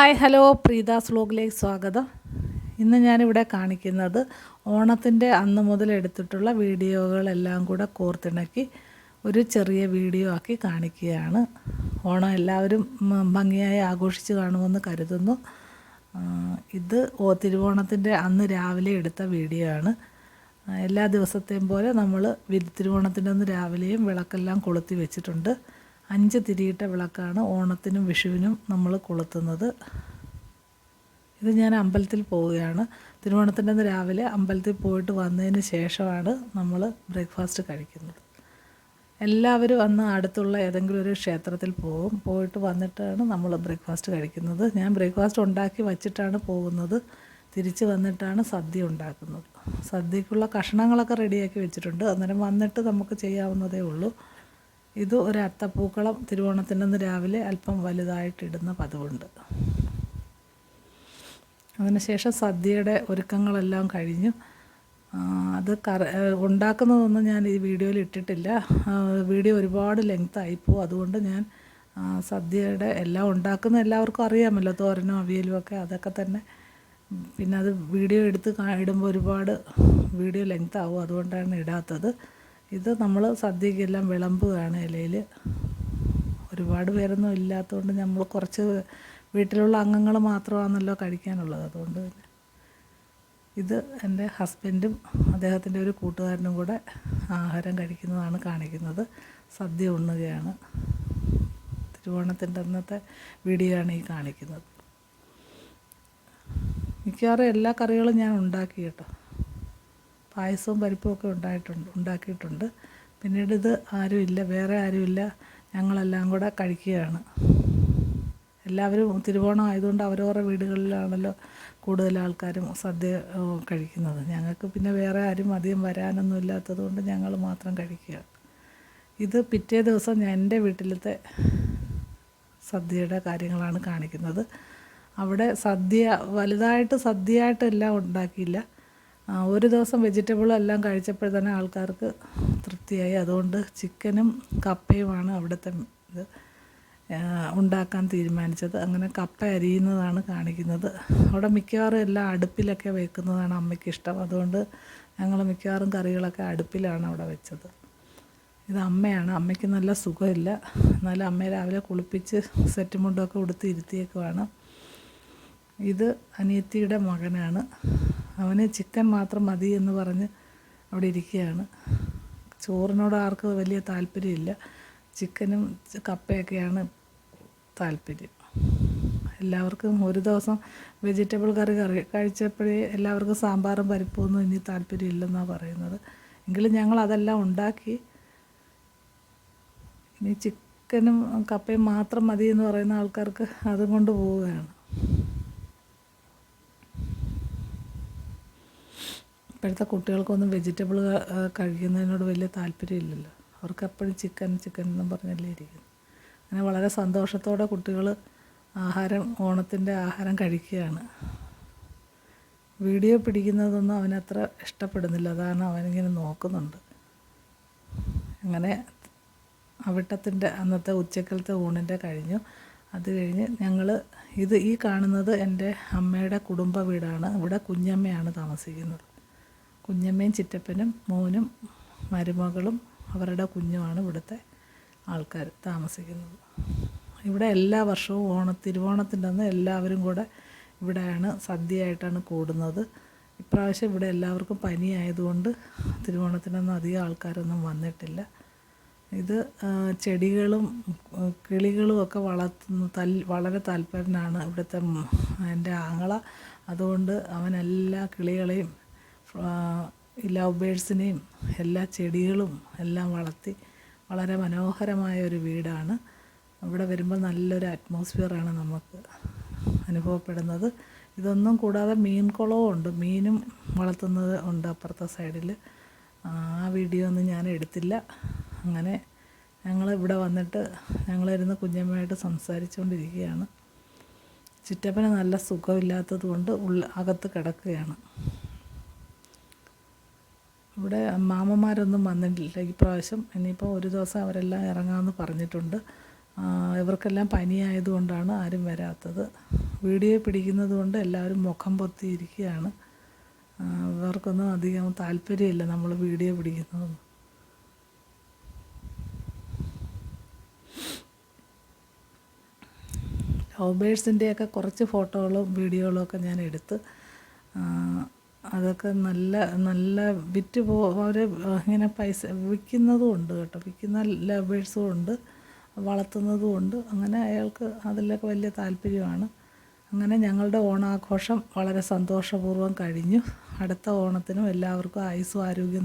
Hi hello. പ്രീതാസ് വ്ലോഗിലേക്ക് സ്വാഗതം. ഇന്ന് ഞാനിവിടെ കാണിക്കുന്നത് ഓണത്തിന്റെ അന്ന് മുതൽ എടുത്തിട്ടുള്ള വീഡിയോകളെല്ലാം കൂടെ കോർത്തിണക്കി ഒരു ചെറിയ വീഡിയോ ആക്കി കാണിക്കുകയാണ്. ഓണം എല്ലാവരും ഭംഗിയായി ആഘോഷിച്ച് കാണുമെന്ന് കരുതുന്നു. ഇത് ഓ തിരുവോണത്തിന്റെ അന്ന് രാവിലെ എടുത്ത വീഡിയോ ആണ്. എല്ലാ ദിവസത്തെയും പോലെ നമ്മൾ തിരുവോണത്തിന്റെ അന്ന് രാവിലെയും വിളക്കെല്ലാം കൊളുത്തി വെച്ചിട്ടുണ്ട്. അഞ്ച് തിരിയിട്ട വിളക്കാണ് ഓണത്തിനും വിഷുവിനും നമ്മൾ കൊളുത്തുന്നത്. ഇത് ഞാൻ അമ്പലത്തിൽ പോവുകയാണ്. തിരുവോണത്തിന്റെ അന്ന് രാവിലെ അമ്പലത്തിൽ പോയിട്ട് വന്നതിന് ശേഷമാണ് നമ്മൾ ബ്രേക്ക്ഫാസ്റ്റ് കഴിക്കുന്നത്. എല്ലാവരും അന്ന് അടുത്തുള്ള ഏതെങ്കിലും ഒരു ക്ഷേത്രത്തിൽ പോകും. പോയിട്ട് വന്നിട്ടാണ് നമ്മൾ ബ്രേക്ക്ഫാസ്റ്റ് കഴിക്കുന്നത്. ഞാൻ ബ്രേക്ക്ഫാസ്റ്റ് ഉണ്ടാക്കി വച്ചിട്ടാണ് പോകുന്നത്. തിരിച്ച് വന്നിട്ടാണ് സദ്യ ഉണ്ടാക്കുന്നത്. സദ്യക്കുള്ള കഷ്ണങ്ങളൊക്കെ റെഡിയാക്കി വെച്ചിട്ടുണ്ട്. അന്നേരം വന്നിട്ട് നമുക്ക് ചെയ്യാവുന്നതേ ഉള്ളൂ. ഇത് ഒരു അത്തപ്പൂക്കളം തിരുവോണത്തിന്റെ അന്ന് രാവിലെ അല്പം വലുതായിട്ടിടുന്ന പതിവുണ്ട്. അതിനുശേഷം സദ്യയുടെ ഒരുക്കങ്ങളെല്ലാം കഴിഞ്ഞു. അത് കറ ഉണ്ടാക്കുന്നതൊന്നും ഞാൻ ഈ വീഡിയോയിൽ ഇട്ടിട്ടില്ല. വീഡിയോ ഒരുപാട് ലെങ്ത് ആയിപ്പോവും അതുകൊണ്ട് ഞാൻ സദ്യയുടെ എല്ലാം ഉണ്ടാക്കുന്ന എല്ലാവർക്കും അറിയാമല്ലോ തോരനും അവിയലും ഒക്കെ അതൊക്കെ തന്നെ. പിന്നെ അത് വീഡിയോ എടുത്ത് ഇടുമ്പോൾ ഒരുപാട് വീഡിയോ ലെങ്ത് ആവും അതുകൊണ്ടാണ് ഇടാത്തത്. ഇത് നമ്മൾ സദ്യക്കെല്ലാം വിളമ്പുകയാണ് ഇലയിൽ ഒരുപാട് പേരൊന്നും ഇല്ലാത്തതുകൊണ്ട് നമ്മൾ കുറച്ച് വീട്ടിലുള്ള അംഗങ്ങൾ മാത്രമാണല്ലോ കഴിക്കാനുള്ളത്. അതുകൊണ്ട് പിന്നെ ഇത് എന്റെ ഹസ്ബൻഡും അദ്ദേഹത്തിന്റെ ഒരു കൂട്ടുകാരനും കൂടെ ആഹാരം കഴിക്കുന്നതാണ് കാണിക്കുന്നത്. സദ്യ ഉണ്ണുകയാണ്. തിരുവോണത്തിന്റെ അന്നത്തെ വീഡിയോ ആണ് ഈ കാണിക്കുന്നത്. മിക്കവാറും എല്ലാ കറികളും ഞാൻ ഉണ്ടാക്കി കേട്ടോ. പായസവും പരിപ്പും ഒക്കെ ഉണ്ടായിട്ടുണ്ട് ഉണ്ടാക്കിയിട്ടുണ്ട്. പിന്നീട് ഇത് ആരുമില്ല വേറെ ആരുമില്ല ഞങ്ങളെല്ലാം കൂടെ കഴിക്കുകയാണ്. എല്ലാവരും തിരുവോണം ആയതുകൊണ്ട് അവരവരുടെ വീടുകളിലാണല്ലോ കൂടുതൽ ആൾക്കാരും സദ്യ കഴിക്കുന്നത്. ഞങ്ങൾക്ക് പിന്നെ വേറെ ആരും അധികം വരാനൊന്നും ഇല്ലാത്തത് കൊണ്ട് ഞങ്ങൾ മാത്രം കഴിക്കുക ഇത് പിറ്റേ ദിവസം ഞാൻ എന്റെ വീട്ടിലത്തെ സദ്യയുടെ കാര്യങ്ങളാണ് കാണിക്കുന്നത്. അവിടെ സദ്യ വലുതായിട്ട് സദ്യയായിട്ടെല്ലാം ഉണ്ടാക്കിയില്ല. ഒരു ദിവസം വെജിറ്റബിൾ എല്ലാം കഴിച്ചപ്പോൾ തന്നെ ആൾക്കാർക്ക് തൃപ്തിയായി. അതുകൊണ്ട് ചിക്കനും കപ്പയുമാണ് അവിടുത്തെ ഇത് ഉണ്ടാക്കാൻ തീരുമാനിച്ചത്. അങ്ങനെ കപ്പ അരിയുന്നതാണ് കാണിക്കുന്നത്. അവിടെ മിക്കവാറും എല്ലാം അടുപ്പിലൊക്കെ വെക്കുന്നതാണ് അമ്മയ്ക്ക് ഇഷ്ടം. അതുകൊണ്ട് ഞങ്ങൾ മിക്കവാറും കറികളൊക്കെ അടുപ്പിലാണ് അവിടെ വെച്ചത്. ഇത് അമ്മയാണ്. അമ്മയ്ക്ക് നല്ല സുഖമില്ല. എന്നാലും അമ്മയെ രാവിലെ കുളിപ്പിച്ച് സെറ്റ് മുണ്ടൊക്കെ ഉടുത്ത് ഇരുത്തിയേക്കുവാണ്. ഇത് അനിയത്തിയുടെ മകനാണ്. അവന് ചിക്കൻ മാത്രം മതി എന്ന് പറഞ്ഞ് അവിടെ ഇരിക്കുകയാണ്. ചോറിനോട് ആർക്ക് വലിയ താല്പര്യമില്ല. ചിക്കനും കപ്പയൊക്കെയാണ് താല്പര്യം. എല്ലാവർക്കും ഒരു ദിവസം വെജിറ്റബിൾ കറി കറി കഴിച്ചപ്പോഴേ എല്ലാവർക്കും സാമ്പാറും പരിപ്പൊന്നും ഇനി താല്പര്യമില്ലെന്നാണ് പറയുന്നത്. എങ്കിലും ഞങ്ങൾ അതെല്ലാം ഉണ്ടാക്കി. ഇനി ചിക്കനും കപ്പയും മാത്രം മതി എന്ന് പറയുന്ന ആൾക്കാർക്ക് അതും കൊണ്ട് പോവുകയാണ്. ഇപ്പോഴത്തെ കുട്ടികൾക്കൊന്നും വെജിറ്റബിൾ കഴിക്കുന്നതിനോട് വലിയ താല്പര്യമില്ലല്ലോ. അവർക്ക് എപ്പോഴും ചിക്കൻ ചിക്കൻ എന്നും പറഞ്ഞല്ലേ ഇരിക്കുന്നു. അങ്ങനെ വളരെ സന്തോഷത്തോടെ കുട്ടികൾ ആഹാരം ഓണത്തിന്റെ ആഹാരം കഴിക്കുകയാണ്. വീഡിയോ പിടിക്കുന്നതൊന്നും അവനത്ര ഇഷ്ടപ്പെടുന്നില്ല. അതാണ് അവനിങ്ങനെ നോക്കുന്നുണ്ട്. അങ്ങനെ അവിട്ടത്തിന്റെ അന്നത്തെ ഉച്ചക്കലത്തെ ഊണിന്റെ കഴിഞ്ഞു. അത് കഴിഞ്ഞ് ഞങ്ങൾ ഇത് ഈ കാണുന്നത് എന്റെ അമ്മയുടെ കുടുംബ വീടാണ്. ഇവിടെ കുഞ്ഞമ്മയാണ് താമസിക്കുന്നത്. കുഞ്ഞമ്മയും ചിറ്റപ്പനും മോനും മരുമകളും അവരുടെ കുഞ്ഞുമാണ് ഇവിടുത്തെ ആൾക്കാർ താമസിക്കുന്നത്. ഇവിടെ എല്ലാ വർഷവും ഓണ തിരുവോണത്തിന്റെ അന്ന് എല്ലാവരും കൂടെ ഇവിടെയാണ് സദ്യയായിട്ടാണ് കൂടുന്നത്. ഇപ്രാവശ്യം ഇവിടെ എല്ലാവർക്കും പനിയായതുകൊണ്ട് തിരുവോണത്തിനൊന്നും അധികം ആൾക്കാരൊന്നും വന്നിട്ടില്ല. ഇത് ചെടികളും കിളികളും ഒക്കെ വളർത്തുന്ന തൽ വളരെ താല്പര്യനാണ് ഇവിടുത്തെ എന്റെ ആങ്ങള. അതുകൊണ്ട് അവൻ എല്ലാ കിളികളെയും ലവ് ബേഡ്സിനെയും എല്ലാ ചെടികളും എല്ലാം വളർത്തി വളരെ മനോഹരമായ ഒരു വീടാണ്. ഇവിടെ വരുമ്പോൾ നല്ലൊരു അറ്റ്മോസ്ഫിയറാണ് നമുക്ക് അനുഭവപ്പെടുന്നത്. ഇതൊന്നും കൂടാതെ മീൻ കുളവും ഉണ്ട്. മീനും വളർത്തുന്നത് ഉണ്ട് അപ്പുറത്തെ സൈഡിൽ. ആ വീഡിയോ ഒന്നും ഞാൻ എടുത്തില്ല. അങ്ങനെ ഞങ്ങൾ ഇവിടെ വന്നിട്ട് ഞങ്ങളിരുന്ന് കുഞ്ഞമ്മയായിട്ട് സംസാരിച്ചുകൊണ്ടിരിക്കുകയാണ്. ചുറ്റപ്പന നല്ല സുഖമില്ലാത്തത് കൊണ്ട് ഉള്ള അകത്ത് കിടക്കുകയാണ്. ഇവിടെ മാമന്മാരൊന്നും വന്നിട്ടില്ല. ഈ പ്രാവശ്യം ഇനിയിപ്പോൾ ഒരു ദിവസം അവരെല്ലാം ഇറങ്ങാമെന്ന് പറഞ്ഞിട്ടുണ്ട്. ഇവർക്കെല്ലാം പനിയായതുകൊണ്ടാണ് ആരും വരാത്തത്. വീഡിയോ പിടിക്കുന്നത് കൊണ്ട് എല്ലാവരും മുഖം പൊത്തിയിരിക്കുകയാണ്. ഇവർക്കൊന്നും അധികം താല്പര്യമില്ല നമ്മൾ വീഡിയോ പിടിക്കുന്നതൊന്നും. ലവ് ബേഴ്സിന്റെയൊക്കെ കുറച്ച് ഫോട്ടോകളും വീഡിയോകളും ഒക്കെ ഞാൻ എടുത്ത് അതൊക്കെ നല്ല നല്ല വിറ്റ് പോ അവർ ഇങ്ങനെ പൈസ വിൽക്കുന്നതും ഉണ്ട് കേട്ടോ. വിൽക്കുന്ന ലവേഴ്സും ഉണ്ട് വളർത്തുന്നതും ഉണ്ട്. അങ്ങനെ അയാൾക്ക് അതിലൊക്കെ വലിയ താല്പര്യമാണ്. അങ്ങനെ ഞങ്ങളുടെ ഓണാഘോഷം വളരെ സന്തോഷപൂർവം കഴിഞ്ഞു. അടുത്ത ഓണത്തിനും എല്ലാവർക്കും ആയുസ്സും ആരോഗ്യം